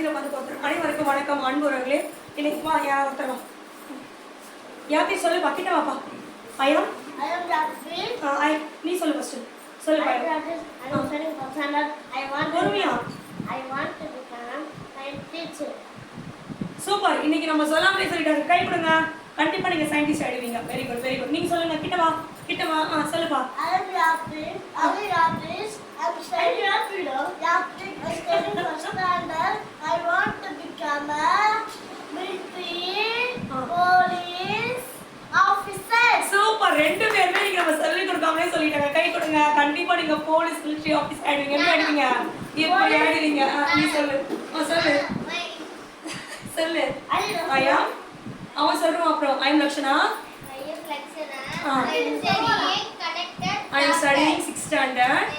மடியில் வந்து ஒருத்தர் அனைவருக்கும் வணக்கம் அன்புறவர்களே இன்னைக்கு வா யா ஒருத்தர்? வா யாத்தி சொல்லு? பக்கிட்ட வாப்பா. ஐயா. ஐ நீ சொல்லு ஃபர்ஸ்ட் சொல்லு பொறுமையா. சூப்பர் இன்னைக்கு நம்ம சொல்லாமலே சொல்லிட்டாரு கை கொடுங்க. கண்டிப்பா நீங்க சயின்டிஸ்ட் ஆயிடுவீங்க. வெரி குட் வெரி குட் நீங்க சொல்லுங்க. கிட்ட வா கிட்ட வா ஆ சொல்லுப்பா ரெண்டு பேருமே நீங்க நம்ம சொல்லி கொடுக்காமலே சொல்லிட்டாங்க. கை கொடுங்க. கண்டிப்பா நீங்க போலீஸ் மிலிட்டரி ஆபீஸ் ஆயிடுவீங்க. எப்படி ஆயிடுவீங்க? நீ சொல்லு. சொல்லு. சொல்லு. ஐயா? அவன் சொல்றான் அப்புறம். I am Lakshana? I am Lakshana. I am studying conductor. I am studying six standard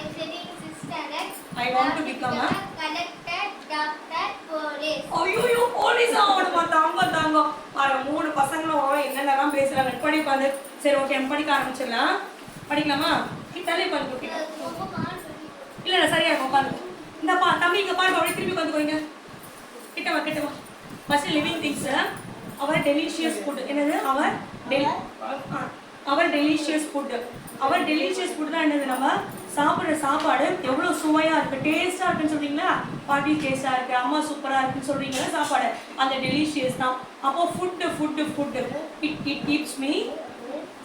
I want to become a- conductor, doctor, police. ஐயோ போலீஸ் ஆகணுமா தாங்க தாங்க. பாரு மூணு பசங்களும் என்னென்னலாம் பேசுறாங்க. படி உட்காந்து சரி ஓகே படிக்க ஆரம்பிச்சிடலாம். படிக்கலாமா? கிட்டாலே உட்காந்து கிட்ட இல்ல இல்ல சரியா இருக்கும் உட்காந்து. இந்தப்பா தம்பி இங்க பாருங்க அப்படியே திருப்பி உட்காந்து போறீங்க கிட்ட வா கிட்ட வா. First living things our delicious food என்னது? Our our delicious food our delicious food தான் என்னது நம்ம? சாப்பிட்ற சாப்பாடு எவ்வளோ சுவையாக இருக்குது டேஸ்ட்டாக இருக்குன்னு சொல்றீங்களா? பாட்டி டேஸ்ட்டாக இருக்குது அம்மா சூப்பராக இருக்குன்னு சொல்றீங்களா சாப்பாடு? அந்த டெலிஷியஸ் தான். அப்போ food food food it it keeps me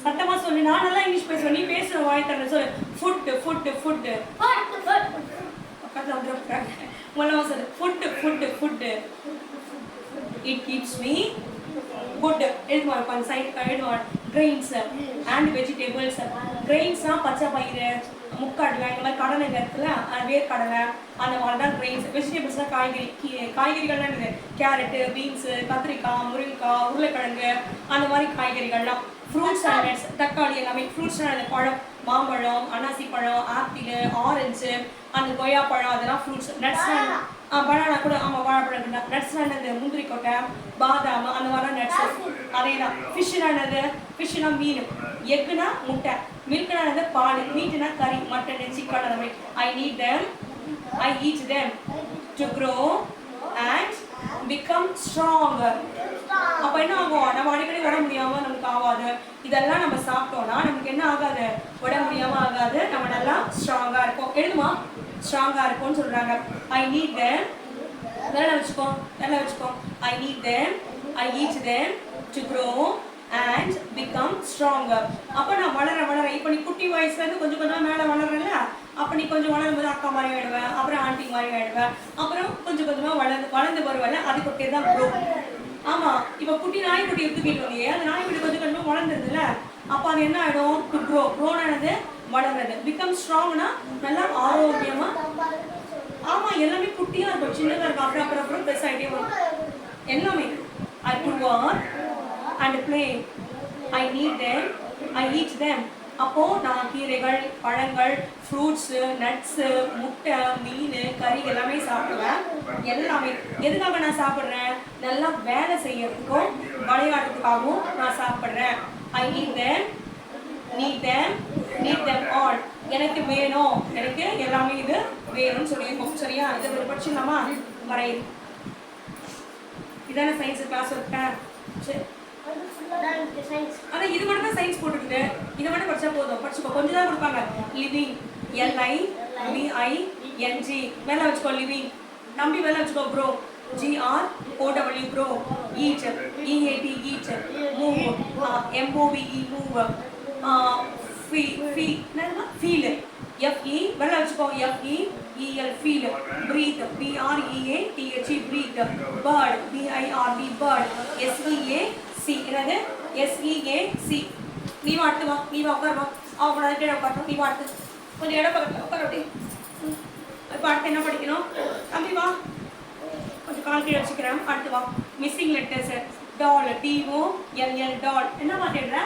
சத்தமா சொல்லு நான் நல்லா இங்கிலீஷ் பேசுவேன் நீ பேசுற வாய் தர சொல்லு. ஃபுட்டு ஃபுட்டு ஃபுட்டு பக்கத்தில் வந்துருக்காங்க சொல்லு. Food food food it keeps me good எழுதுவா இப்போ சைட் எழுதுவா கிரெயின்ஸ் அண்ட் வெஜிடபிள்ஸ் கிரெயின்ஸ்னால் பச்சை பயிறு. முக்கடலை இந்த மாதிரி கடலைங்க இருக்குல்ல? வேர்க்கடலை அந்த மாதிரி தான் கிரெயின்ஸ் வெஜிடபிள்ஸ்னால் காய்கறி காய்கறிகள்லாம் இருக்குது கேரட்டு பீன்ஸு கத்திரிக்காய் முருங்கைக்காய் உருளைக்கிழங்கு அந்த மாதிரி காய்கறிகள்லாம். ஃப்ரூட்ஸ் அண்ட் நட்ஸ் தக்காளி எல்லாமே ஃப்ரூட்ஸ் அந்த பழம் மாம்பழம் அன்னாசி பழம் ஆப்பிள் ஆரஞ்சு அந்த கொய்யாப்பழம் அதெல்லாம் ஃப்ரூட்ஸ் நட்ஸ் பனானா கூட ஆமாம் வாழைப்பழம் நட்ஸ் என்னது? முந்திரி கொட்டை பாதாம் அந்த மாதிரி நட்ஸ் அதே தான் ஃபிஷ்னா என்னது? ஃபிஷ்னா மீன். எக்குனா முட்டை. மில்க்னா என்னது பால் மீட்னா கறி மட்டன் சிக்கன் அந்த மாதிரி. I need them I eat them to grow and become strong அப்ப என்ன ஆகும்? நம்ம அடிக்கடி உடம்பு முடியாம நமக்கு ஆகாது. இதெல்லாம் நம்ம சாப்பிட்டோம்னா நமக்கு என்ன ஆகாது? உடம்பு முடியாம ஆகாது. நம்ம நல்லா ஸ்ட்ராங்கா இருக்கும் எழுதுமா? ஸ்ட்ராங்கா இருக்கும்னு சொல்றாங்க. ஐ நீட் தெம் நல்லா வச்சுக்கோ. நல்லா வச்சுக்கோ. I need them I eat them to grow and become stronger அப்போ நான் வளர வளர இப்போ நீ குட்டி வயசுலேருந்து கொஞ்சம் கொஞ்சமாக மேலே வளரல அப்போ நீ கொஞ்சம் வளரும் போது அக்கா மாதிரி ஆயிடுவேன் அப்புறம் ஆண்டி மாதிரி ஆயிடுவேன் அப்புறம் கொஞ்சம் கொஞ்சமாக வளர்ந்து வளர்ந்து வருவேன் அதுக்கு பேர் தான் ப்ரோ ஆமாம் இப்போ குட்டி நாய்க்குட்டி எடுத்துக்கிட்டு வந்தியே அந்த நாய்க்குட்டி கொஞ்சம் கொஞ்சமாக வளர்ந்துருதுல அப்போ அது என்ன ஆகிடும் டு க்ரோ க்ரோனானது வளர்றது. பிகம் ஸ்ட்ராங்னா நல்லா ஆரோக்கியமாக ஆமா எல்லாமே குட்டியா இருக்கும். சின்னதா இருக்கும். அப்புறம் அப்புறம் அப்புறம் பெருசாகிட்டே வரும். எல்லாமே. I to work and play I need them I eat them அப்போது நான் கீரைகள் பழங்கள் ஃப்ரூட்ஸு நட்ஸு முட்டை மீன் கறி எல்லாமே சாப்பிடுவேன். எல்லாமே. எதுக்காக நான் சாப்பிட்றேன்? நல்லா வேலை செய்யறதுக்கும் விளையாடுறதுக்காகவும் நான் சாப்பிட்றேன். I need them need them need them all எனக்கு வேணும். எனக்கு எல்லாமே இது வேணும்னு சொல்லியிருக்கோம் சரியா இதை படிச்சுக்கலாமா வரை. இதான சயின்ஸ் கிளாஸ் இருக்கேன் சரி. ஆனா இது மட்டும் தான் சயின்ஸ் போட்டுருக்கு இதை மட்டும் படிச்சா போதும். படிச்சுக்கோ. கொஞ்சம் தான் கொடுப்பாங்க. லிவிங் எல்ஐ விஐ என்ஜி மேலே வச்சுக்கோ லிவிங் நம்பி மேலே வச்சுக்கோ bro G R O W bro each E A T eat move M O V E move fee fee feel F E மேலே வச்சுக்கோ. F E E L feel breathe B R E A T H E breathe bird B I R D bird S E A C என்னது? S E A C e, நீ வாட்டு அடுத்து வா நீ வா உட்கார் வா. அவ கூட கீழே உட்காரணும் நீ வாட்டு அடுத்து கொஞ்சம் இடம் பக்கத்தில் உட்கார அப்படி. இப்போ அடுத்து என்ன படிக்கணும்? தம்பி வா. கொஞ்சம் கால் கீழே வச்சுக்கிறேன். அடுத்து வா. Missing letters tall T O L L tall என்னம்மா தேடுற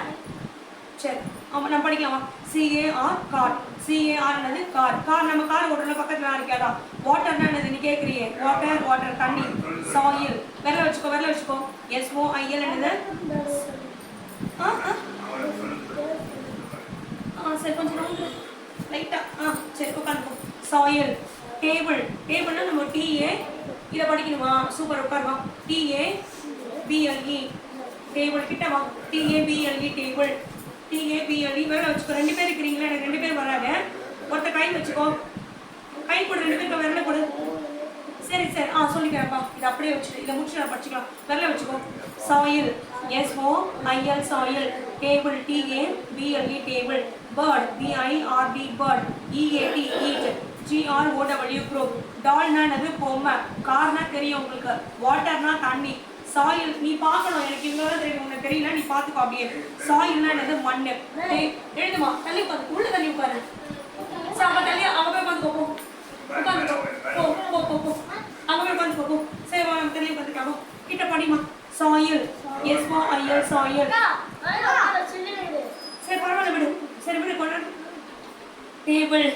சரி. ஆமாம் நான் படிக்கலாமா C A R car C A R என்னது? கார் கார் நம்ம கார் ஓட்டுறோம் பக்கத்தில் இருக்காதா வாட்டர்னா என்னது? நீ கேட்குறியே. வாட்டர் வாட்டர் தண்ணி. சாயில் விரல வச்சுக்கோ விரல வச்சுக்கோ. எஸ்ஓ ஐஎல் என்னது ஆ ஆ ஆ சரி கொஞ்சம் ரவுண்டு லைட்டாக ஆ சரி உட்காந்துக்கோ சாயல் டேபிள் டேபிள்னா நம்ம டிஏ இதை படிக்கணுமா super உட்காருவா T A B L E table கிட்ட வா T A B L E table T A B L E வேலை வச்சுக்கோ ரெண்டு பேர் இருக்கிறீங்களா எனக்கு ரெண்டு பேர் வராங்க ஒருத்த கை வச்சுக்கோ கை கூட ரெண்டு பேருக்கு விரல கொடு சரி சரி. ஆ சொல்லிக்கிறேன்ப்பா. இதை அப்படியே வச்சுட்டு இதை முடிச்சு நான் படிச்சுக்கலாம். வரல வச்சுக்கோ. Soil S O I L soil table T A B L E table bird B I R D bird E A T eat G R O W grow டால்னா என்னது? பொம்மை. கார்னா தெரியும் உங்களுக்கு. வாட்டர்னா தண்ணி. சாயில் நீ பார்க்கணும். எனக்கு இவ்வளோ தெரியும். உனக்கு தெரியல நீ பார்த்துக்கோ அப்படியே. சாயில்னா என்னது? மண் எழுதுமா. தள்ளி உள்ள தள்ளி உட்காரு சரி, அவ தள்ளி அவ போய் உட்காந்துக்கோ போ உட்காந்துக்கோ போ போ போ போ அவ போய் உட்காந்துக்கோ போ சரி வா அவன் தள்ளி உட்காந்துக்காமோ கிட்ட படிமா soil S O I L soil சரி பரவாயில்ல விடு சரி விடு கொண்டாடு டேபிள்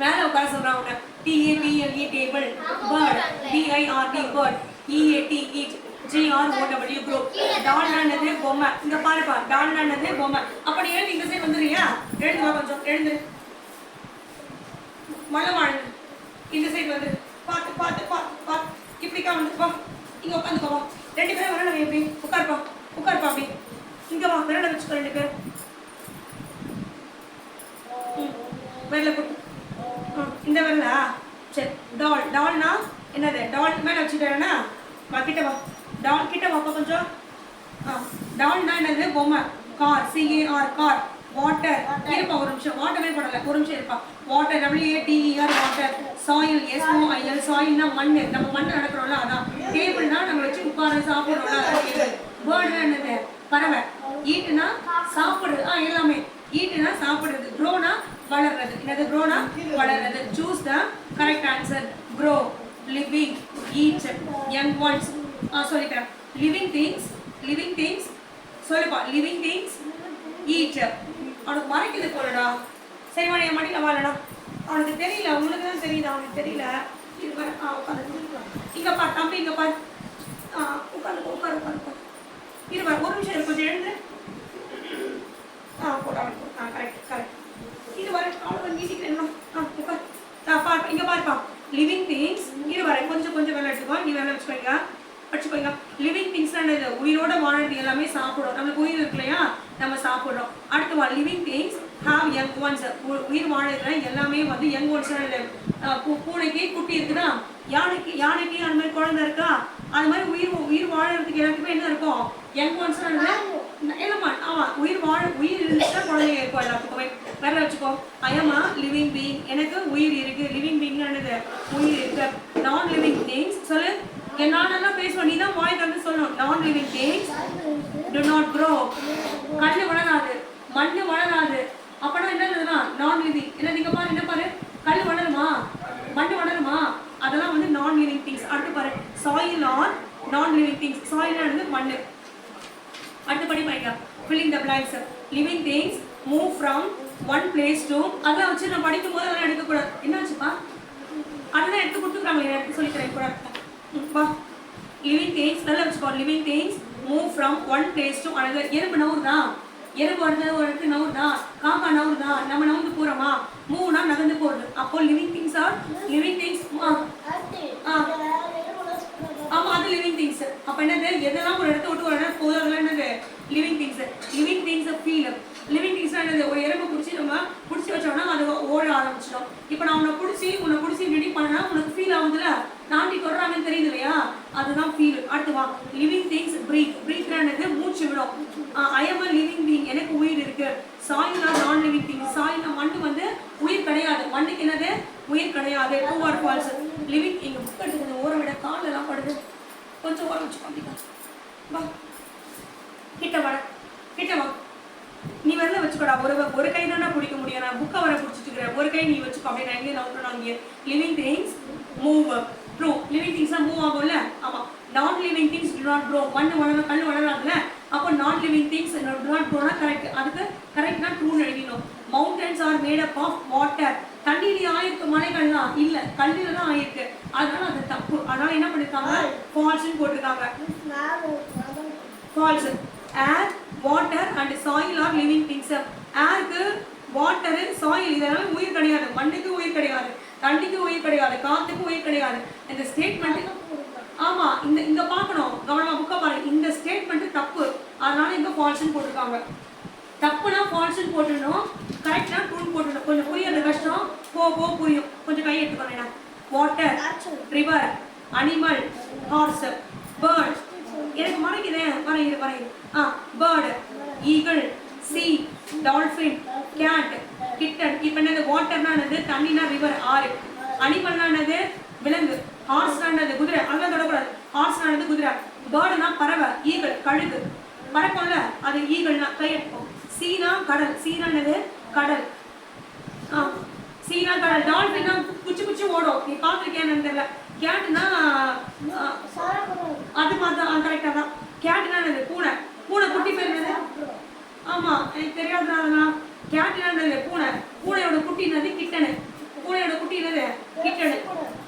மேல உட்கார சொல்றான் உன்னை T A B L E table bird B I R D bird E A T eat G R O W grow டால்னானது பொம்மை இங்க பாருப்பா டால்னானது பொம்மை அப்ப நீ எழுந்து இந்த சைடு வந்துடுறியா எழுந்து வா கொஞ்சம் எழுந்து மழை வாழ்ந்து இந்த சைடு வந்து பார்த்து பார்த்து பார்த்து பார்த்து இப்படிக்கா வந்து வா இங்க உட்காந்துக்கோ வா ரெண்டு பேரும் வரணும் எப்படி உட்காருப்பா உட்காருப்பா அப்படி இங்க வா விரல வச்சுக்கோ ரெண்டு பேரும் ம், விரல போட்டு ஆ, இந்த விரலா சரி டால் டால்னா என்னது? டால் மேலே வச்சுட்டேன்னா வா கிட்ட வா. டால் கிட்ட வாப்பா கொஞ்சம் ஆ டால்னா என்னது? பொம்மை கார் சிஏஆர் கார் வாட்டர் இருப்பா ஒரு நிமிஷம். வாட்டரே போடல. ஒரு நிமிஷம் இருப்பா. Water W A T E R water soil S O I L சாயில்னா மண் நம்ம மண் நடக்கிறோம்ல அதான். டேபிள்னா நம்ம வச்சு உட்கார சாப்பிடுறோம்ல பேர்ட்னா என்னது? பறவை. ஈட்டுனா சாப்பிடுறது ஆ எல்லாமே. ஈட்டுனா சாப்பிடுறது. க்ரோனா வளர்றது. என்னது க்ரோனா வளர்றது. Choose the correct answer grow living each young ones ஆ சொல்லிக்கிறேன் லிவிங் திங்ஸ் லிவிங் திங்ஸ் சொல்லுப்பா. லிவிங் திங்ஸ் ஈச் அவனுக்கு மறைக்குது போலடா. சரி வாடி என் மடியில் வாழடா அவனுக்கு தெரியல. உங்களுக்கு தான் தெரியுது? அவனுக்கு தெரியல. இது பாரு. ஆ உட்காந்து இங்க பாரு. தம்பி இங்கே பார். ஆ உட்காந்து உட்காரு உட்காரு உட்காரு. ஒரு நிமிஷம் கொஞ்சம் எழுந்து ஆ போடா அவனுக்கு ஆ கரெக்ட் கரெக்ட் இது வர அவ்வளோ நீட்டிக்கிறேன் ஆ உட்கார் ஆ பாரு இங்க பாருப்பா லிவிங் திங்ஸ் இரு வரேன் கொஞ்சம் கொஞ்சம் வேலை எடுத்துக்கோ. நீ வேலை வச்சுக்கோங்க. வச்சுக்கோங்க. லிவிங் திங்ஸ் என்னது? உயிரோட வாழறது எல்லாமே சாப்பிடும் நம்மளுக்கு உயிர் இருக்கு இல்லையா? நம்ம சாப்பிடுறோம். அடுத்து வா living things have young ones உயிர் வாழற எல்லாமே வந்து யங் ஒன்ஸ் பூனைக்கு குட்டி இருக்குதா? யானைக்கு யானைக்கு அந்த மாதிரி குழந்தை இருக்கா? அது மாதிரி உயிர் உயிர் வாழறதுக்கு எல்லாத்துக்குமே என்ன இருக்கும்? யங் ஒன்ஸ் இல்லம்மா ஆமா. உயிர் வாழ உயிர் இருந்துச்சுன்னா குழந்தைங்க இருக்கும் எல்லாத்துக்குமே. வேற வச்சுக்கோ. ஐயமா லிவிங் பீங் எனக்கு உயிர் இருக்கு. லிவிங் பீங்கானது உயிர் இருக்கு. நான் லிவிங் திங்ஸ் சொல்லு என்னால பேசுவோம் நீ தான் வாய் தந்து சொல்லணும். Non living things do not grow கண்ணு வளராது. மண்ணு வளராது. அப்பனா என்னதுன்னா நான் லிவிங் என்ன நீங்க பாரு என்ன பாரு? கல் வளருமா? மண்ணு வளருமா? அதெல்லாம் வந்து நான் லிவிங் திங்ஸ் அடுத்து பாரு. Soil are non living things soil மண்ணு. அடுத்தபடி படிக்கலாம். Filling the blanks living things move from one place to அதெல்லாம் வச்சு நான் படிக்கும் போது அதெல்லாம் எடுக்கக்கூடாது. என்ன வச்சுப்பா அதெல்லாம் எடுத்து கொடுத்துக்கிறாங்க எடுத்து சொல்லித்தரேன் கூட வா. லிவிங் திங்ஸ் நல்லா வச்சுக்கோ. Living things move from one place to another எறும்பு நவுறுதா எறும்பு வந்து ஒரு இடத்துக்கு நவுறுதா காக்கா நவுறுதா நம்ம நவுந்து போறோமா? மூவ்னா நகர்ந்து போறது. அப்போ living things are living things ஆமா அது லிவிங் திங்ஸ் அப்ப என்னது? எதெல்லாம் ஒரு இடத்த விட்டு ஒரு இடம் போகுது அதெல்லாம் என்னது? Living things living things feel living things என்னது ஒரு எறும்பு பிடிச்சி நம்ம பிடிச்சி வச்சோம்னா அது ஓட ஆரம்பிச்சிடும் இப்போ நான் உன்னை பிடிச்சி உன்னை பிடிச்சி ரெடி பண்ணனா உனக்கு ஃபீல் ஆகுதுல நாட்டி தொடறாங்கன்னு தெரியுது இல்லையா அதுதான் ஃபீல் அடுத்து வா லிவிங் திங்ஸ் பிரீத் பிரீத்ன்றது மூச்சு விடும் ஐஎம் அ லிவிங் பீங் எனக்கு உயிர் இருக்கு சாயில்னா நான் லிவிங் திங் சாயில்னா மண்ணு வந்து உயிர் கிடையாது மண்ணுக்கு என்னது உயிர் கிடையாது டூ ஆர் ஃபால்ஸ் லிவிங் இங்க புக் எடுத்துக்கணும் ஓர விட கால்ல எல்லாம் படுது கொஞ்சம் ஓரம் வச்சு காமிக்கா வா கிட்ட வர கிட்ட வா நீ வரல வச்சுக்கோடா ஒரு ஒரு கை தானே பிடிக்க முடியும் நான் புக்கை வர பிடிச்சிட்டு இருக்கிறேன் ஒரு கை நீ வச்சுக்கோ அப்படியே நான் எங்கே நவுறோம் அங்கே living things move true living திங்ஸ்லாம் மூவ் ஆகும்ல ஆமா non living things do not grow மண்ணு வளர கல் வளராதுல அப்போ non living things do not க்ரோனா correct அதுக்கு கரெக்ட்னா ட்ரூன்னு எழுதிடணும் mountains are made up of water தண்ணீர் ஆயிருக்கு மலைகள் தான் இல்ல கல்லில தான் ஆயிருக்கு அதனால அது தப்பு. அதனால என்ன பண்ணிருக்காங்க? ஃபால்ஸ்னு போட்டிருக்காங்க. False air water and soil are living things ஏருக்கு water soil இதெல்லாம் உயிர் கிடையாது. மண்ணுக்கு உயிர் கிடையாது. தண்ணிக்கு உயிர் கிடையாது. காத்துக்கு உயிர் கிடையாது. இந்த ஸ்டேட்மெண்ட் இந்த இங்க பார்க்கணும். கவனமா புக்கை பாருங்க. இந்த ஸ்டேட்மெண்ட் தப்பு. அதனால இங்க ஃபால்ஸ்னு போட்டிருக்காங்க. தப்புனா ஃபால்ஸ்னு போட்டுடணும். கரெக்ட்னா ட்ரூன்னு போட்டுடணும். கொஞ்சம் புரியறது கஷ்டம். போ போ புரியும். கொஞ்சம் கை எடுத்துக்கோங்க water river animal horse bird எனக்கு மறைக்குதேன் வரையுது வரையுது ஆ bird eagle sea dolphin cat kitten இப்போ என்னது? வாட்டர்னா என்னது? தண்ணினா ரிவர் ஆறு. அனிமல்னா என்னது? விலங்கு. ஹார்ஸ்னா என்னது? குதிரை. அங்கே தொடக்கூடாது. ஹார்ஸ்னா என்னது? குதிரை. பேர்டுனா பறவை. ஈகிள் கழுகு. பறக்கும்ல? அது ஈகிள்னா கையெடுப்போம் சீனா கடல். சீனா என்னது? கடல். சீனா கடல். டால்ஃபின்னா குச்சி குச்சி ஓடும். நீ பார்த்துருக்கேன்னு தெரியல. கேட்டுனா அது மாதிரி தான். கரெக்டாக தான். கேட்டுனா என்னது? பூனை. பூனை குட்டி பேர் என்னது? ஆமா. எனக்கு தெரியாதனால கேட்டுனா என்னது? பூனை. பூனையோட குட்டி என்னது? கிட்டனு. பூனையோட குட்டி என்னது? கிட்டனு.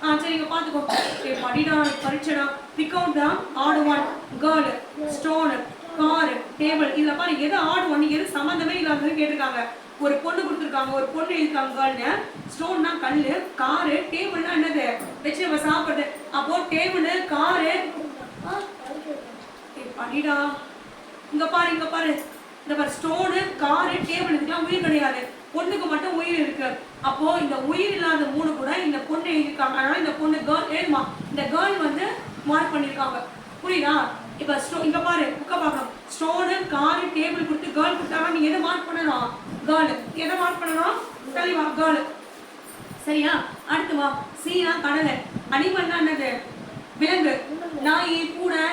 ஆ சரிங்க பார்த்துக்கோ. படிடா எனக்கு பரீட்சைடா பிக் அவுட் தான் ஆடு கேர்ள் ஸ்டோனு கார் டேபிள் இதில் பாரு எது ஆடு ஒன்று எது சம்மந்தமே இல்லாதது கேட்டிருக்காங்க. ஒரு பொண்ணு கொடுத்துருக்காங்க ஒரு பொண்ணு எழுதிருக்காங்க கேர்ள்னு ஸ்டோன்னா கல் காரு டேபிள்னா என்னது? வச்சு நம்ம சாப்பிட்றது. அப்போ டேபிள் காரு பண்ணிடா. இங்க பாரு இங்க பாரு. இந்த பாரு ஸ்டோனு காரு டேபிள் இதுக்கெல்லாம் உயிர் கிடையாது. பொண்ணுக்கு மட்டும் உயிர் இருக்கு. அப்போ இந்த உயிர் இல்லாத மூணு கூட இந்த பொண்ணு எழுதியிருக்காங்க. அதனால இந்த பொண்ணு கேர்ள் எழுதுமா இந்த கேர்ள் வந்து மார்க் பண்ணியிருக்காங்க. புரியுதா? இப்ப ஸ்டோ இங்க பாரு புக்க பார்க்கணும். ஸ்டோனு காரு டேபிள் கொடுத்து கேர்ள் கொடுத்தாங்க நீ எதை மார்க் பண்ணணும் கேர்ள் எதை மார்க் பண்ணணும் தெளிவா கேர்ள் சரியா? அடுத்து வா. சீனா கடலை. அனிமல்னா என்னது? விலங்கு. நாய் பூனை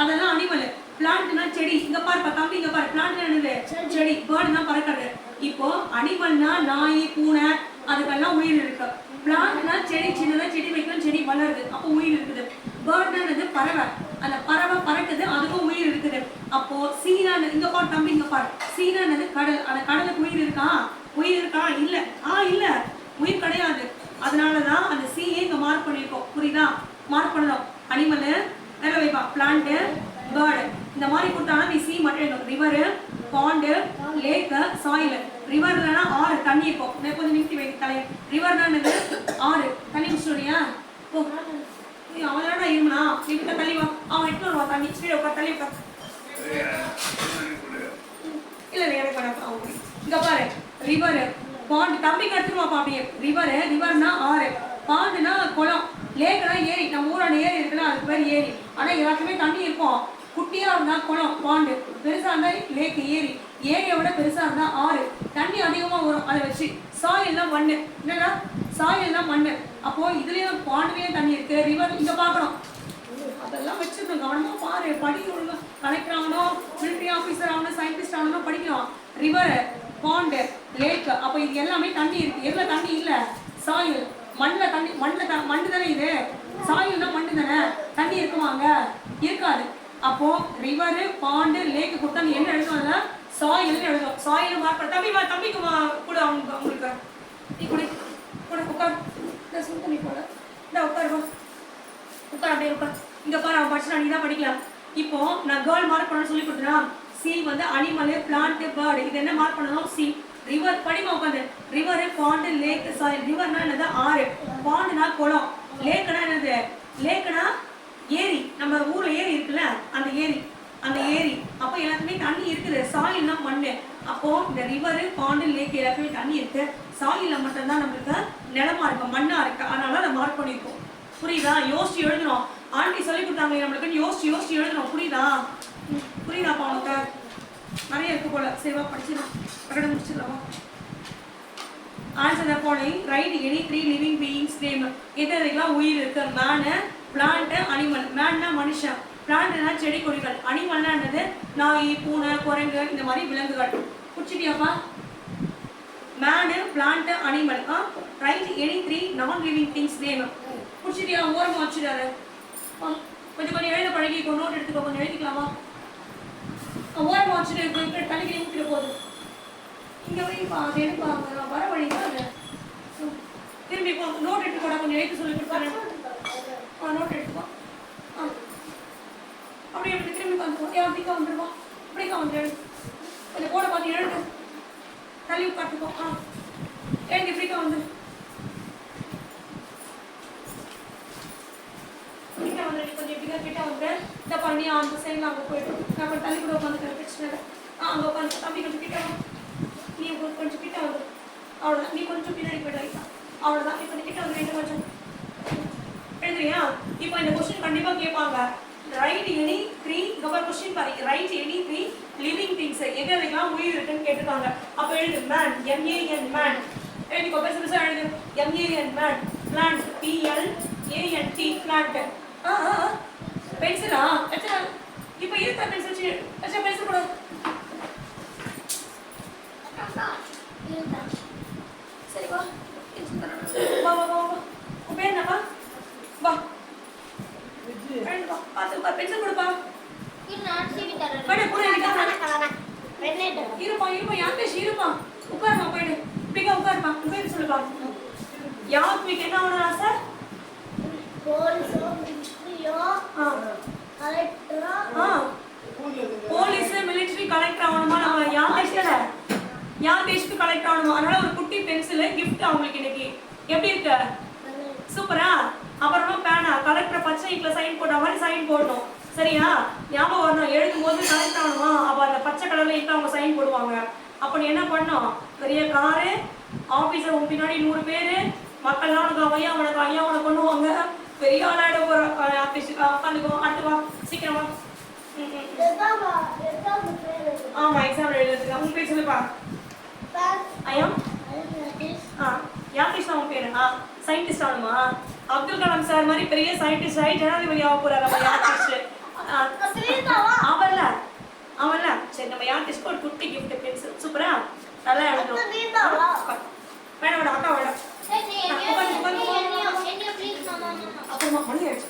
அதெல்லாம் அனிமல் பிளான்ட்னா செடி. இங்க பாருப்பா தம்பி இங்க பாரு. பிளான்ட் என்னது? செடி. பேர்டுனா பறக்கிறது. இப்போ அனிமல்னா நாய் பூனை அதுக்கெல்லாம் உயிர் இருக்கு. பிளான்ட்னா செடி சின்னதா செடி வைக்கணும் செடி வளருது. அப்போ உயிர் இருக்குது. பேர்டுன்றது பறவை அந்த பறவை பறக்குது அதுக்கும் உயிர் இருக்குது. அப்போ சீனா இங்க பாரு தம்பி இங்க பாரு. சீனா கடல். அந்த கடலுக்கு உயிர் இருக்கா? உயிர் இருக்கா? இல்ல. ஆ இல்ல. உயிர் கிடையாது. அதனாலதான் அந்த சீயே இங்க மார்க் பண்ணிருக்கோம் புரியுதா? மார்க் பண்ணணும். அனிமல் வேற வைப்பா. பிளான்ட் பேர்டு இந்த மாதிரி கொடுத்தானா நீ சி மட்டும் எழுதணும் ரிவரு பாண்டு லேக்கு சாயில் ரிவர்லனா ஆறு தண்ணி இருக்கும். கொஞ்சம் நிறுத்தி வைக்க தலை ரிவர்னா ஆறு. தண்ணி குடிச்சிடுறியா ஓ நீ அவளோட தானடா இருமனா. தள்ளி வா. அவன் எடுத்து வருவா தண்ணி கீழே உட்கார் தள்ளி உட்கார். இல்ல இல்ல எனக்கு வேணாம். அவங்க இங்க பாரு ரிவர் பாண்ட் தம்பிக்கு எடுத்துருவாப்பா அப்படியே. ரிவர் ரிவர்னா ஆறு. பாண்டுனா குளம். லேக்னா ஏரி. நம்ம ஊரான ஏரி இருக்குன்னா அதுக்கு பேர் ஏரி. ஆனா எல்லாத்துக்குமே தண்ணி இருக்கும். குட்டியா இருந்தா குளம் பாண்டு பெருசா இருந்தா லேக் ஏரி. ஏரியை விட பெருசா இருந்தா ஆறு. தண்ணி அதிகமா வரும். அதை வச்சு சாயில்னா மண்ணு. என்னடா? சாயில்னா மண்ணு. அப்போ இதுலயும் பாண்டுலயும் தண்ணி இருக்கு. ரிவர் இங்க பார்க்குறோம் அதெல்லாம் வச்சிருந்தோம் கவனமா பாரு. படிக்கணும் கலெக்டர் ஆகணும் மிலிட்டரி ஆஃபீஸர் ஆகணும் சயின்டிஸ்ட் ஆகணும் படிக்கணும் ரிவர் பாண்டு லேக் அப்போ இது எல்லாமே தண்ணி இருக்கு. எதுல தண்ணி இல்ல? சாயில் மண்ணில் தண்ணி மண்ணில் த மண்ணு தானே இது? சாயில்னா மண்ணு தானே? தண்ணி இருக்குமாங்க இருக்காது. அப்போ ரிவரு பாண்டு லேக் கொடுத்தா நீ என்ன எழுதுவாங்க சாயில்னு எழுதும் சாயில் மார்க் பண்ண. தம்பி வா தம்பிக்கு கூட அவங்க அவங்களுக்கு நீ குடி கூட உட்கார். இந்த சுடு தண்ணி போட. இந்த உட்கார் வா. உட்கார் அப்படியே உட்கார். இங்க பாரு அவன் படிச்சு நீ தான் படிக்கலாம். இப்போ நான் கேர்ள் மார்க் பண்ண சொல்லி கொடுத்தனா? சி வந்து அனிமலு பிளான்ட் பேர்டு இது என்ன மார்க் பண்ணணும்? சி ரிவர் படிமா உட்காந்து. ரிவர் பாண்டு லேக் சாயில் ரிவர்னா என்னது? ஆறு. பாண்டுனா குளம். லேக்னா என்னது? லேக்னா ஏரி நம்ம ஊர்ல ஏரி இருக்குல்ல அந்த ஏரி அந்த ஏரி அப்போ எல்லாத்துக்குமே தண்ணி இருக்குது சாயில்னா மண்ணு அப்போ இந்த ரிவரு பாண்டு லேக் எல்லாத்தையுமே தண்ணி இருக்கு சாயில மட்டும்தான் நம்மளுக்கு நிலமா இருக்கு மண்ணா இருக்கு. அதனால அதை மார்க் பண்ணியிருக்கோம் புரியுதா? யோசிச்சு எழுதணும். ஆண்டி சொல்லி கொடுத்தாங்க நம்மளுக்கு யோசிச்சு யோசிச்சு எழுதணும். புரியுதா? ம், புரியுதாப்பா உனக்கு நிறைய இருக்கு போல. சேவா படிச்சிடலாம். கடை முடிச்சிடலாமா answer the following write any three living beings name எது எதுக்கெல்லாம் உயிர் இருக்கு. மேனு பிளான்ட் அனிமல் மேன்னா மனுஷன். பிளான்ட்னா செடி கொடிகள். அனிமல்னா என்னது நாய் பூனை குரங்கு இந்த மாதிரி விலங்குகள். குடிச்சிட்டியாப்பா மேனு பிளான்ட் அனிமல் ஆ write any three non living things வேணும். குடிச்சிட்டியா ஓரமாக வச்சுட்டாரு ஆ, கொஞ்சம் கொஞ்சம் எழுத பழகிக்கோ நோட் எடுத்துக்கோ கொஞ்சம் எழுதிக்கலாமா? ஓரமாக வச்சுட்டு இப்போ தண்ணி ஊற்றிட போகுது. இங்கே போய் பா அது எடுப்பா நான் வர வழி தான் அது. திரும்பி போ நோட் எடுத்துக்கோடா கொஞ்சம் எழுத்து சொல்லி கொடுத்தாரு ஆ நோட் எடுத்துக்கோ. ஆ அப்படியே திரும்பி வந்துருவோம் ஏன் அப்படிக்கா வந்துருவோம் அப்படிக்கா வந்து எழுது கொஞ்சம் போட பார்த்து எழுது தள்ளி உட்காந்துக்கோ ஆ எழுதி இப்படிக்கா வந்து. கிட்ட வந்து நீ கொஞ்சம் இப்படிதான் கிட்ட வந்து இந்த பண்ணி அந்த சைடில் அங்கே போயிட்டு நான் கொஞ்சம் தள்ளி கூட உட்காந்து பிரச்சனை இல்லை. ஆ அங்கே உட்காந்து தம்பி கொஞ்சம் கிட்ட நீ கொஞ்சம் கொஞ்சம் கிட்ட வந்து. அவ்வளோதான் நீ கொஞ்சம் பின்னாடி போயிட்டு வைக்கா அவ்வளோதான் நீ கொஞ்சம் கிட்ட வந்து ரெண்டு கொஞ்சம். எழுதுறியா இப்போ இந்த கொஸ்டின் கண்டிப்பா கேட்பாங்க. Write any three cover question பாருங்க write any three living things எது எதுக்கெல்லாம் உயிர் இருக்குன்னு கேட்டிருக்காங்க. அப்போ எழுது மேன் எம்ஏஎன் மேன் எழுதிக்கோ பெருசு பெருசா எழுது. M A N man plant P L A N T plant ஆ பென்சிலா அச்சா இப்போ இருக்கா பென்சில் அச்சா பென்சில் கூட சரி வா. வா வா வா வா. உன் பேர் என்னப்பா? வா. வா பென்சில் கொடுப்பா. இது நான் சீவி தரேன். படு புரிய வெண்ணெய் இருப்பா இருப்பா யாருக்கேஷ் இருப்பா. உட்காருமா போயிடு. சொல்லுப்பா. யாருக்கு வீக்கு என்ன ஆகணும் ஆசை போலீஸோ மிலிட்ரியோ ஆ. கலெக்டரோ ஆ. போலீஸ் மிலிட்டரி கலெக்டர் ஆகணுமா? நம்ம தேசத்துல யார் தேசத்துக்கு கலெக்டர் ஆகணுமா? அதனால ஒரு குட்டி பென்சில் gift அவங்களுக்கு இன்னைக்கு. எப்படி இருக்கு? சூப்பரா? அப்புறமா பேனா கலெக்டர் பச்சை இங்கில சைன் போட்ட மாதிரி சைன் போடணும். சரியா? ஞாபகம் வரணும். எழுதும் போது கலெக்ட் ஆகணுமா அப்போ அந்த பச்சை கலர்ல இங்கில அவங்க சைன் போடுவாங்க. அப்போ நீ என்ன பண்ணோம் பெரிய காரு ஆஃபீஸர் உன் பின்னாடி நூறு பேர் மக்கள்லாம் உனக்கு ஐயா உனக்கு ஐயா உனக்கு பண்ணுவாங்க பெரிய ஆளாயிட போற ஆபீஸ் உட்காந்துக்கோ அடுத்து வா. சீக்கிரமா எக்ஸாம் ஆமா எக்ஸாம் எழுதுறதுக்கு. உங்க பேர் சொல்லுப்பா. ஐயா? ஆ. யாகிஷ் அவன் பேரு ஆ சயின்டிஸ்ட் ஆகணுமா அப்துல் கலாம் சார் மாதிரி பெரிய சயின்டிஸ்ட் ஆகி ஜனாதிபதி ஆக போறாரு நம்ம ஸ்ரீதாவா அவன்ல அவன்ல. சரி நம்ம யாகிஷ்க்கு ஒரு குட்டி gift பென்சில் சூப்பரா? நல்லா எழுதுறோம். வேணாம் வேணாம் அக்கா வேணாம். அப்புறமா மணி ஆயிடுச்சு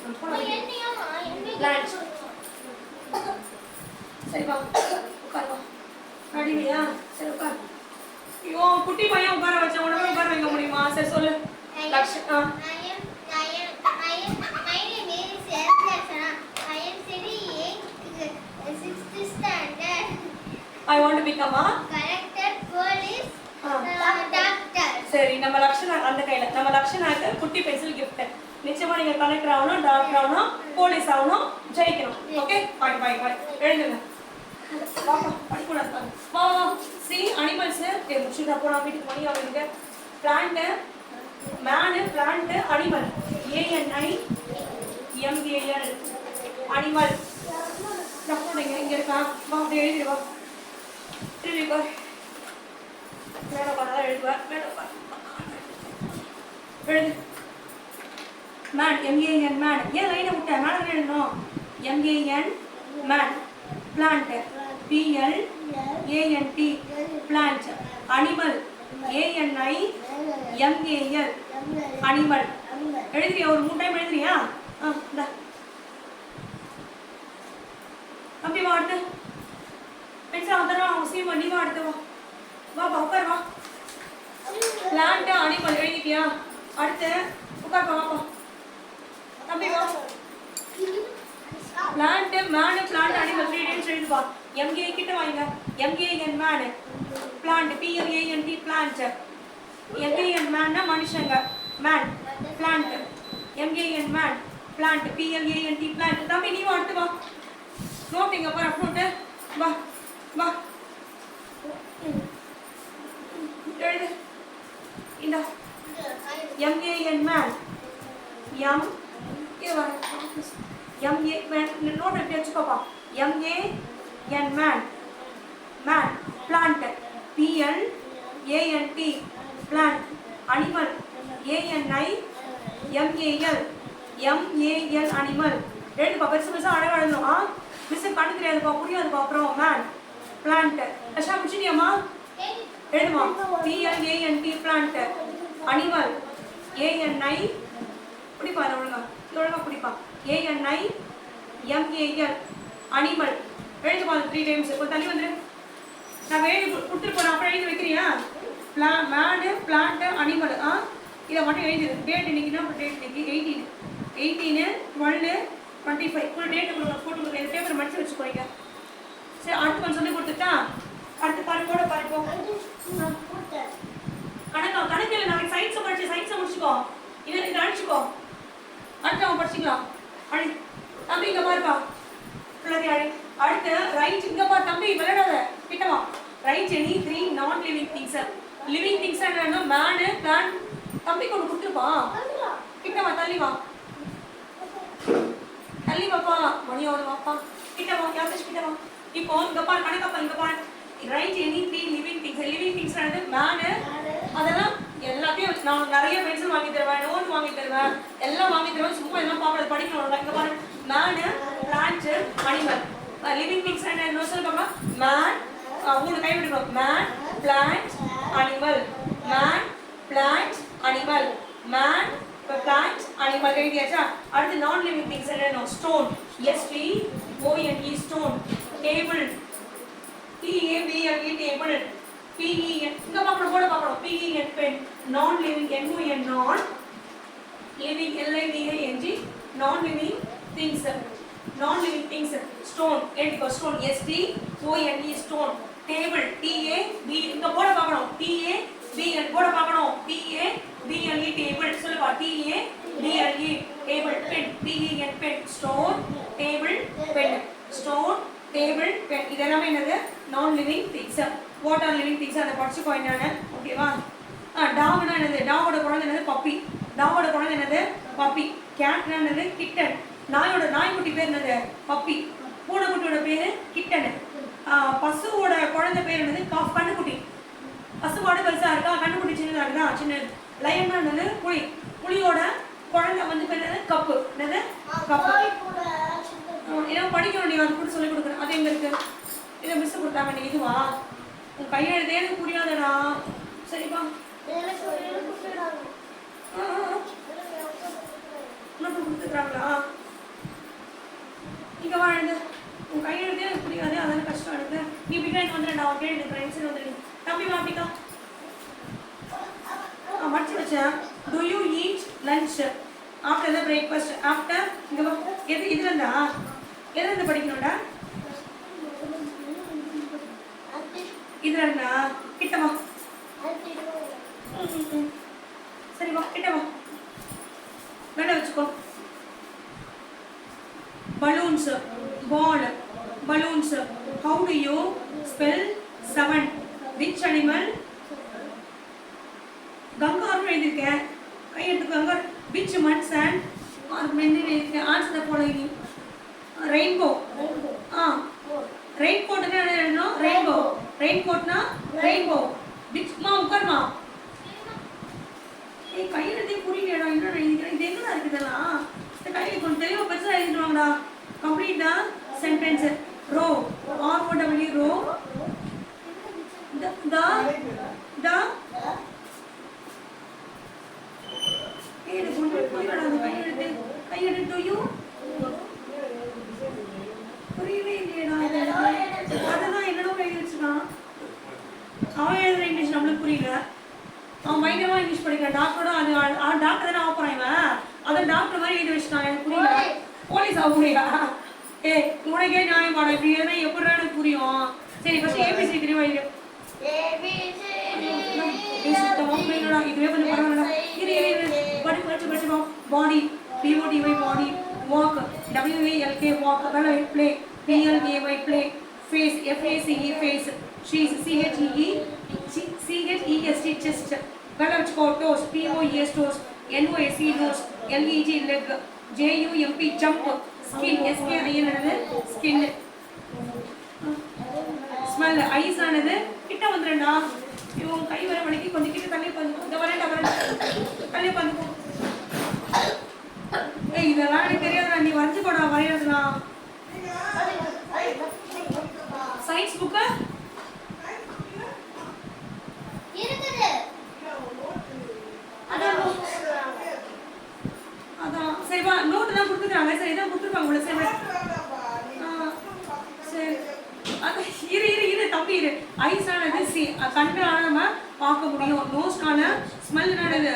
சரிப்பா உட்காருவா அடிமையா சரி உட்கார். ஐயோ குட்டி பையன் உட்கார வச்ச உடனே உட்கார வைக்க முடியுமா? சரி சொல்லு. Laksh. I want to become police, ஆ. uh, doctor. சரி நம்ம லக்ஷனா அந்த கையில. நம்ம லக்ஷனாக்கு குட்டி பென்சில் gift. நிச்சயமா நீங்க கலெக்டர் ஆகணும் டாக்டர் ஆகணும் போலீஸ் ஆகணும் ஜெயிக்கணும். ஓகே பாய் பாய் பாய் எழுதுங்க வாப்பா வா வா சி அனிமல்ஸ் ஏ முடிச்சுட்டா வீட்டுக்கு மணி ஆகுதுங்க plant man plant animal A N I M A L animal டப்புனு இங்க இருக்கா வா அப்படியே எழுதிடு வா திரும்பி பாரு எழுதுவேன் மேலே எழுது மேன் எம்ஏஎன் மேன் ஏன் லைனை விட்டேன் மேலே எழுதணும் M A N man plant P L A N T plant animal A N I M A L animal எழுதுறியா? ஒரு மூணு டைம் எழுதுறியா? ஆ இந்தா. தம்பி வா அடுத்து. பென்சில் வந்துடுறா அவங்க சீமா நீ வா அடுத்து வா. வா வா உட்கார் வா. பிளான்ட் அனிமல் எழுதிட்டியா? அடுத்து உட்கார் வா வா தம்பி வா. Plant man plant animal three days எழுதுவா M A கிட்ட வாங்க. M A N man plant P M A N T plant M A N மேன்னா மனுஷங்க. Man plant M A N man plant P L A N T plant தம்பி நீ வாட்டு வா. Note எங்க பாரு note வா வா. எழுது. இந்த. எம்ஏஎன் மேன் எம் இது வர எம்ஏ மேன் நோட் எப்படி வச்சுக்கோப்பா M A N man man plant P N A N T plant animal A N I M A L M A L animal எழுதுப்பா பெருசு பெருசாக அழகாக எழுதணும் ஆ மிஸ் கண்ணு தெரியாதுப்பா புரியாதுப்பா அப்புறம் மேன் பிளான்ட் கஷா முடிச்சிட்டியம்மா எழுதுமா P L A N T plant animal A N I பிடிப்பா அதை ஒழுங்கா ஒழுங்கா பிடிப்பா A N I M A L animal எழுதுமா three times கொஞ்சம் தள்ளி வந்துரு. நான் எழுதி கொடுத்துருப்போம் கொடுத்துட்டு அப்புறம் எழுதி வைக்கிறியா? பிளா மேடு பிளான்ட் அனிமல் ஆ? இதை மட்டும் எழுதிடு டேட் இன்னைக்குன்னா டேட் இன்னைக்கு eighteen eighteen twelve twenty five ஒரு டேட்டு கொடுங்க போட்டு கொடுங்க. இந்த பேப்பர் மடிச்சு வச்சுக்கோங்க. சரி அடுத்து கொஞ்சம் சொல்லி கொடுத்துட்டா? அடுத்து பாரு போட பாரு போ. கணக்கா கணக்கு இல்லை. நாளைக்கு சயின்ஸை படிச்சு சயின்ஸை முடிச்சுக்கோ. இதை இதை அடிச்சுக்கோ அடுத்து அவன் படிச்சுக்கலாம். அழி. தம்பி இங்க பாருப்பா. பிள்ளை அழி. அடுத்து ரைட் இங்க பாரு தம்பி விளையாடாத. கிட்ட வா. Write any three non living things living things என்னன்னா மேனு பிளான் தம்பிக்கு ஒன்று கொடுத்துருப்பா. கிட்ட வா தள்ளி வா. தள்ளி வாப்பா. மணியோட வாப்பா. கிட்ட வா யாத்திஷ் கிட்ட வா. இப்போ இங்க பாரு கணக்கப்பா இங்க பாரு. Write any three living things living things man அதெல்லாம் எல்லாத்தையும் நான் நிறைய பென்சில் வாங்கி தருவேன் நோட் வாங்கி தருவேன். எல்லாம் வாங்கி தருவேன். சும்மா எல்லாம் பார்க்கறது படிக்கணும் இங்க பாரு. Man plant animal living things என்ன சொல்லுவாங்க மேன் மூணு கை விட்டுக்கணும் man plant animal man plant animal man plant animal எழுதியாச்சா? அடுத்து நான் லிவிங் திங்ஸ் என்ன stone S T O N E stone table T A B L E table P E N இந்த பக்கம் கூட பார்க்கணும் பிஇஎன் பெண் நான் living என்ஓஎன் non living L I V I N G non living things non living things stone எடுத்துக்கோ stone S T O N E stone table T A B இங்க போட பார்க்கணும் டிஏ பிஎல் போட பார்க்கணும் T A B L E table சொல்லுப்பா T A B L E table pen P E N pen stone table pen stone table pen இதெல்லாமே என்னது non living things what are living things அதை படிச்சுக்கோ என்னன்னு ஓகேவா ஆ டாக்னா என்னது? டாகோட குழந்தை என்னது? பப்பி டாகோட குழந்தை என்னது? பப்பி கேட்னா என்னது? கிட்டன் நாயோட நாய்க்குட்டி பேர் என்னது? பப்பி பூனைக்குட்டியோட பேர் கிட்டன் பசுவோட குழந்தை பேர் என்னது? காஃப் கண்ணுக்குட்டி. பசுமாடு பெருசா இருக்கா? கண்ணுக்குட்டி சின்னதா இருக்குதா? சின்னது. லயன்னா என்னது? புலி. புலியோட குழந்தை வந்து பேர் என்னது? கப்பு. என்னது? கப்பு. ஏன்னா படிக்கணும் நீ அது கூட சொல்லி கொடுக்குறேன் அது எங்க இருக்கு? இதை மிஸ் கொடுத்தாங்க நீ இதுவா? உன் கையெழுத்தே எனக்கு புரியாதடா சரிப்பா. உனக்கு கொடுத்துக்கிறாங்களா இங்க வா எழுது உன் கையெழுத்தே எனக்கு புரியாது அதான கஷ்டம் எனக்கு நீ பின்னாடி வந்துடுறா உன் எனக்கு ஃப்ரெண்ட்ஸ் வந்துடு தம்பி வா பிக்கா ஆ மடிச்சு வச்சேன் do you eat lunch after the breakfast after இங்க எது இதுல இருந்தா எதுல இருந்து படிக்கணும்டா? இதுல அண்ணா கிட்ட வா சரி வா கிட்ட வா வச்சுக்கோ balloons ball balloons how do you spell seven which animal Gangaram எழுதியிருக்கேன் கையெடுத்து kangaroo which matches and answer the following rainbow ah rain கோட்னா என்ன எழுதணும்? ரெயின்போ ரெயின் கோட்னா ரெயின்போ விச் மா உட்காருமா ஏய் கையில் எழுதி புரியலடா என்ன எழுதிக்கிறேன்? இது எங்கடா இருக்குதெல்லாம் இந்த கையில் கொஞ்சம் தெளிவாக பெருசாக எழுதிடுவாங்கடா complete the sentence row R O W row the the ஏய் இது கொஞ்சம் புரியலடா அந்த கையெழுத்து. கையெழுத்து யூ புரியவே இல்லையடா. அதுதான் என்னடோ எழுதி வச்சிருக்கான் அவன் எழுதுற இங்கிலீஷ் நம்மளுக்கு புரியல. அவன் பயங்கரமா இங்கிலீஷ் படிக்கிறான் டாக்டரோட அது டாக்டர் தானே ஆக போறான் இவன். அதான் டாக்டர் மாதிரி எழுதி வச்சுட்டான் எனக்கு புரியல. போலீஸ் ஆக முடியா ஏ உனக்கே நியாயம் பாடம் இப்படி எழுதினா எப்படி எனக்கு புரியும்? சரி ஃபர்ஸ்ட் ஏபிசி தெரியுமா இது இதுவே கொஞ்சம் படிச்சு படிச்சு body B O D Y body walk W A L K walk வேலை play P L A Y play face F A C E face chest C H E E C H E S T chest வேலை வச்சுக்கோ toes B O E S toes N O S C nose L E G leg J U M P jump skin S K I N என்னது? Smell eyes ஆனது. கிட்ட வந்துடும்டா இவன் கை வர மணிக்கு கொஞ்சம் கிட்ட தள்ளி பண்ணுவோம் இந்த வரேன் வரேன்டா தள்ளி பண்ணுவோம் ஏய் இதெல்லாம் எனக்கு தெரியாதுடா. நீ வரைஞ்சு போடா வரையறதுலாம். சயின்ஸ் புக்கு இருக்குது அதான் அதான். சரிப்பா நோட்டு தான் கொடுத்துருக்காங்க சரி இதான் கொடுத்துருப்பாங்க உங்களை. சரி சரி. இரு இரு இரு தம்பி இரு. ஐஸானது சி கண்களால நம்ம பார்க்க முடியும். நோஸ்னால ஸ்மெல்னானது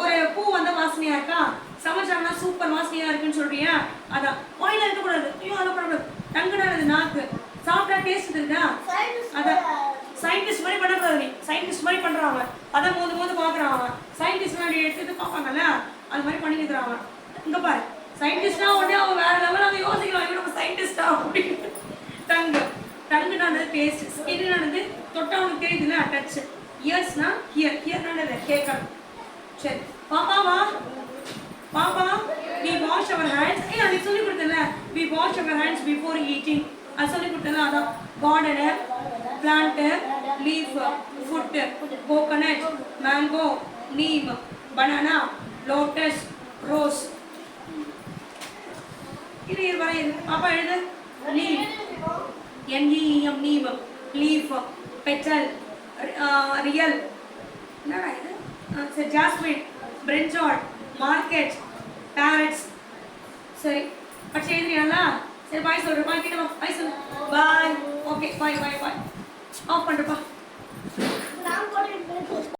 ஒரு பூ வந்த வாசனையா இருக்கா? சமைச்சாங்கன்னா சூப்பர் வாசனையா இருக்குன்னு சொல்றியா? அதான். வாயில இருக்கக்கூடாது. ஐயோ அதை பண்ணக்கூடாது டங்குனானது நாக்கு. சாப்பிட்டா டேஸ்ட் இருக்குதா அதான். சயின்டிஸ்ட் மாதிரி பண்ணக்கூடாது நீ. சயின்டிஸ்ட் மாதிரி பண்றாங்க அதான் மோது மோது பாக்குறான் அவன். சயின்டிஸ்ட் மாதிரி எடுத்துட்டு பார்ப்பாங்கல்ல? அது மாதிரி பண்ணி இருக்கிறான் இங்க பாரு. சயின்டிஸ்டா உடனே அவன் வேற லெவல் அவன் யோசிக்கலாம் இவன் சயின்டிஸ்டா அப்படின்னு. டங்கு டங்குனானது டேஸ்ட் ஸ்கின்னானது தொட்டா உனக்கு தெரியுதுல்ல? டச் இயர்ஸ்னா ஹியர் ஹியர்னானது கேட்கணும். சரி. பாப்பா வா பாப்பா we wash our hands ஏய் அன்னைக்கு சொல்லி கொடுத்தல we wash our hands before eating அது சொல்லி கொடுத்தல அதான் garden plant leaf foot coconut mango neem banana lotus rose இது இது வரை இரு. பாப்பா எழுது neem N-E-E-M neem leaf petal real என்னடா இது ஆ, சரி మార్కెట్ ప్యారెట్స్ సరే అటు చేయదు అలా சரி பாய் சொல்கிறேன் பாய் கிட்ட பாய் சொல்லு bye okay bye bye bye of பண்ணுறப்பா